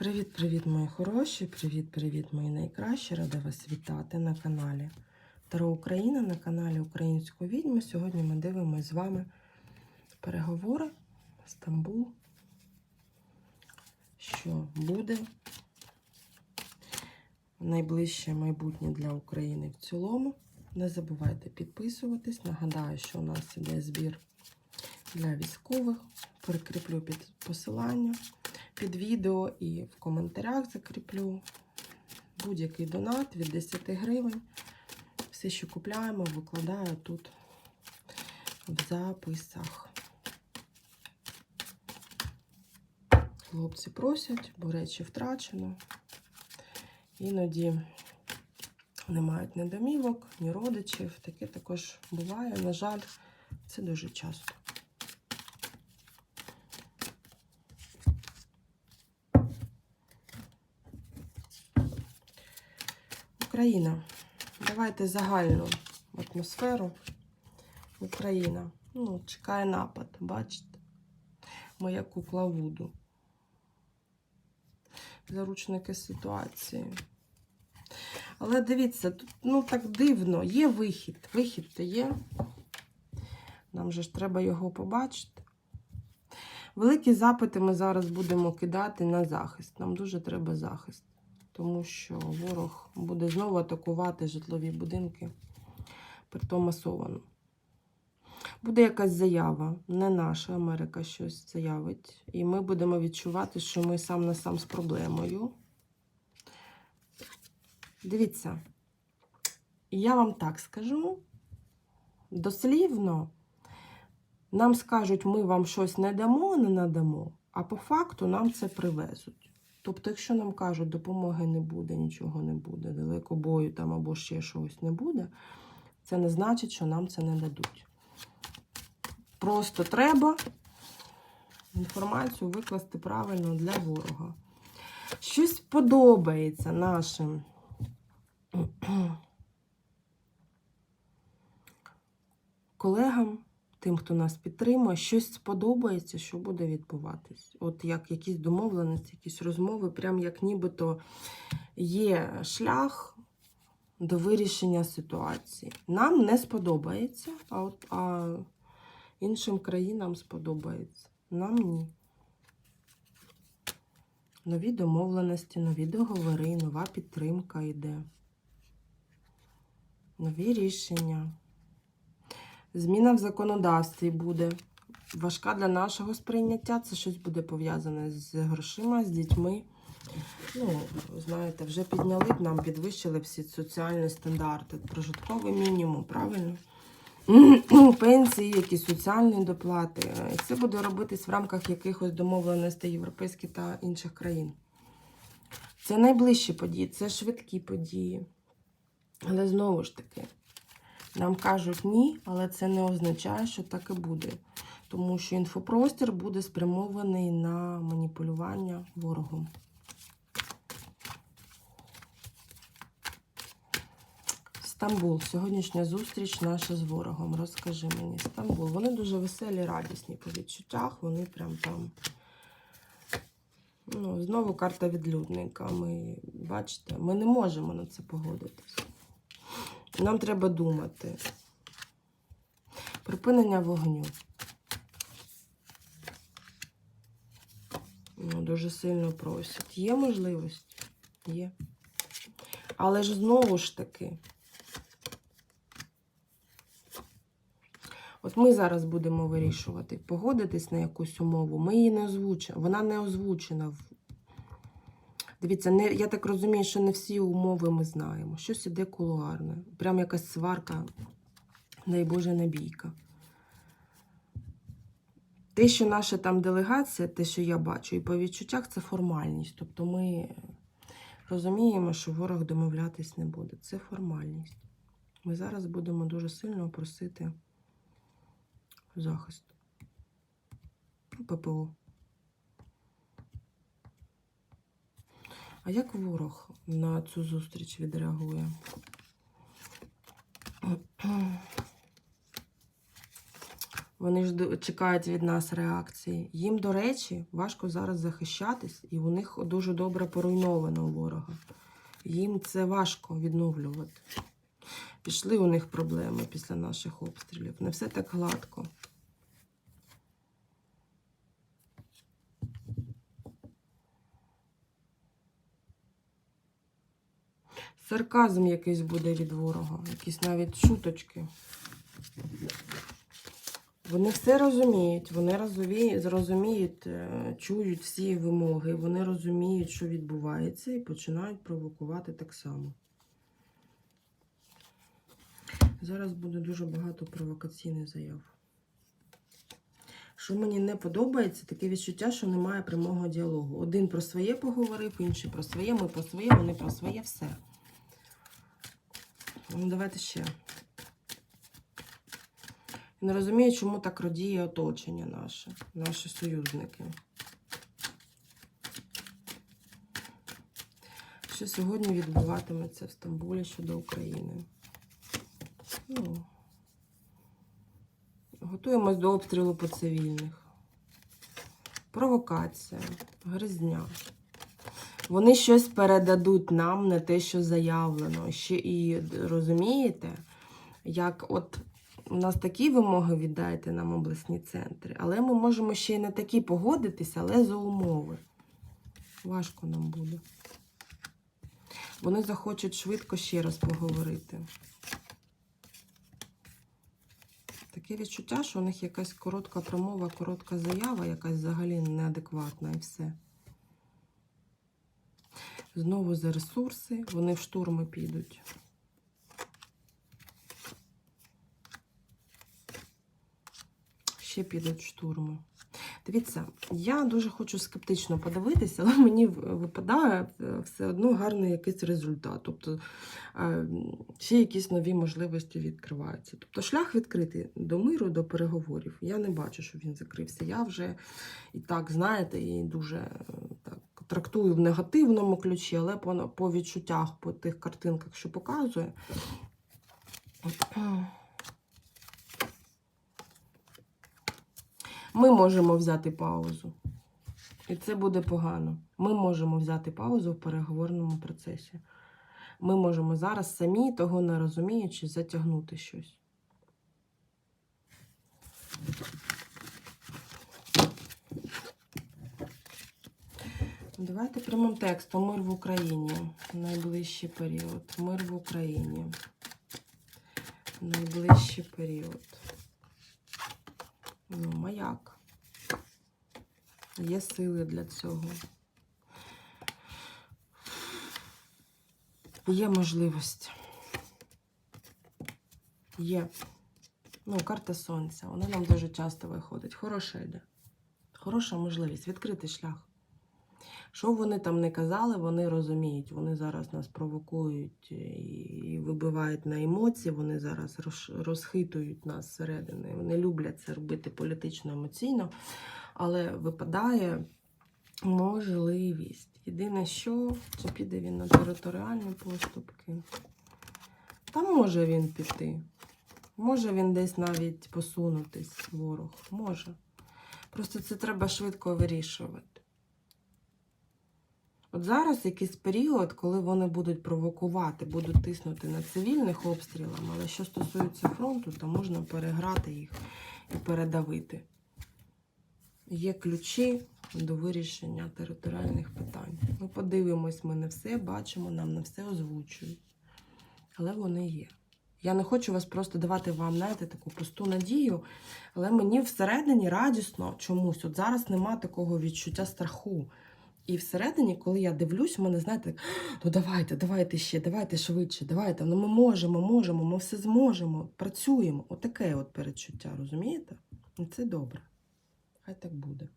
Привіт-привіт, мої хороші! Привіт-привіт, мої найкращі! Рада вас вітати на каналі Таро Україна, на каналі Української відьми. Сьогодні ми дивимося з вами переговори Стамбул. Що буде найближче майбутнє для України в цілому. Не забувайте підписуватись. Нагадаю, що у нас іде збір для військових. Прикріплю під посилання під відео і в коментарях закріплю будь-який донат від 10 гривень. Все, що купляємо, викладаю тут в записах. Хлопці просять, бо речі втрачено. Іноді не мають ні домівок, ні родичів. Таке також буває. На жаль, це дуже часто. Україна. Давайте загальну атмосферу. Україна. Ну, чекає напад, бачите? Моя кукла Вуду. Заручники ситуації. Але дивіться, тут ну так дивно, є вихід. Вихід то є. Нам же ж треба його побачити. Великі запити ми зараз будемо кидати на захист. Нам дуже треба захист тому що ворог буде знову атакувати житлові будинки, притом масовано. Буде якась заява, не наша Америка щось заявить. І ми будемо відчувати, що ми сам на сам з проблемою. Дивіться, я вам так скажу, дослівно, нам скажуть, ми вам щось не дамо, не надамо, а по факту нам це привезуть. Тобто, якщо нам кажуть, допомоги не буде, нічого не буде, далекобою там або ще щось не буде, це не значить, що нам це не дадуть. Просто треба інформацію викласти правильно для ворога. Щось подобається нашим колегам тим, хто нас підтримує, щось сподобається, що буде відбуватись. От як якісь домовленості, якісь розмови, прям як нібито є шлях до вирішення ситуації. Нам не сподобається, а, от, а іншим країнам сподобається. Нам ні. Нові домовленості, нові договори, нова підтримка йде. Нові рішення. Зміна в законодавстві буде. Важка для нашого сприйняття. Це щось буде пов'язане з грошима, з дітьми. Ну, знаєте, вже підняли б нам, підвищили всі соціальні стандарти. Прожитковий мінімум, правильно? Пенсії, якісь соціальні доплати. Це буде робитись в рамках якихось домовленостей європейських та інших країн. Це найближчі події, це швидкі події. Але знову ж таки. Нам кажуть ні, але це не означає, що так і буде. Тому що інфопростір буде спрямований на маніпулювання ворогом. Стамбул. Сьогоднішня зустріч наша з ворогом. Розкажи мені, Стамбул. Вони дуже веселі, радісні по відчуттях. Вони прям там. Ну, Знову карта відлюдника. Ми, бачите, ми не можемо на це погодитись. Нам треба думати. Припинення вогню. Ну, Дуже сильно просять. Є можливість? Є. Але ж знову ж таки. От ми зараз будемо вирішувати, погодитись на якусь умову. Ми її не озвучимо. Вона не озвучена Дивіться, не, я так розумію, що не всі умови ми знаємо. Щось іде кулуарне. Прям якась сварка, дай Боже, набійка. Те, що наша там делегація, те, що я бачу, і по відчуттях, це формальність. Тобто ми розуміємо, що ворог домовлятись не буде. Це формальність. Ми зараз будемо дуже сильно просити захист. ППО. А як ворог на цю зустріч відреагує? Вони ж чекають від нас реакції. Їм, до речі, важко зараз захищатись, і у них дуже добре поруйновано ворога. Їм це важко відновлювати. Пішли у них проблеми після наших обстрілів. Не все так гладко. Сарказм якийсь буде від ворога, якісь навіть шуточки. Вони все розуміють, вони розуміють, е, чують всі вимоги, вони розуміють, що відбувається, і починають провокувати так само. Зараз буде дуже багато провокаційних заяв. Що мені не подобається, таке відчуття, що немає прямого діалогу. Один про своє поговорив, інший про своє, ми про своє, вони про своє, все. Ну, давайте ще. Не розумію, чому так радіє оточення наше, наші союзники. Що сьогодні відбуватиметься в Стамбулі щодо України? Ну, готуємось до обстрілу по цивільних. Провокація, гризня. Вони щось передадуть нам, не те, що заявлено. Ще і розумієте, як от у нас такі вимоги віддайте нам обласні центри, але ми можемо ще й на такі погодитися, але за умови. Важко нам буде. Вони захочуть швидко ще раз поговорити. Таке відчуття, що у них якась коротка промова, коротка заява, якась взагалі неадекватна і все. Знову за ресурси, вони в штурми підуть. Ще підуть штурми. Дивіться, я дуже хочу скептично подивитися, але мені випадає все одно гарний якийсь результат. Тобто е, ще якісь нові можливості відкриваються. Тобто шлях відкритий до миру, до переговорів. Я не бачу, що він закрився. Я вже і так, знаєте, і дуже е, так трактую в негативному ключі, але по, по відчуттях, по тих картинках, що показує. Ми можемо взяти паузу. І це буде погано. Ми можемо взяти паузу в переговорному процесі. Ми можемо зараз самі, того не розуміючи, затягнути щось. Давайте прямим текстом. Мир в Україні. Найближчий період. Мир в Україні. Найближчий період. Ну, маяк. Є сили для цього. Є можливість. Є. Ну, карта сонця. Вона нам дуже часто виходить. Хороша йде. Хороша можливість. Відкритий шлях. Що вони там не казали, вони розуміють. Вони зараз нас провокують і вибивають на емоції, вони зараз розхитують нас зсередини. Вони люблять це робити політично емоційно, але випадає можливість. Єдине, що чи піде він на територіальні поступки. Та може він піти. Може він десь навіть посунутись, ворог. Може. Просто це треба швидко вирішувати. От зараз якийсь період, коли вони будуть провокувати, будуть тиснути на цивільних обстрілами, але що стосується фронту, то можна переграти їх і передавити. Є ключі до вирішення територіальних питань. Ми подивимось, ми не все бачимо, нам не все озвучують. Але вони є. Я не хочу вас просто давати вам, знаєте, таку пусту надію, але мені всередині радісно чомусь. От зараз нема такого відчуття страху. І всередині, коли я дивлюсь, в мене, знаєте, ну давайте, давайте ще, давайте швидше, давайте. Ну ми можемо, можемо, ми все зможемо, працюємо. Отаке от передчуття, розумієте? І це добре. Хай так буде.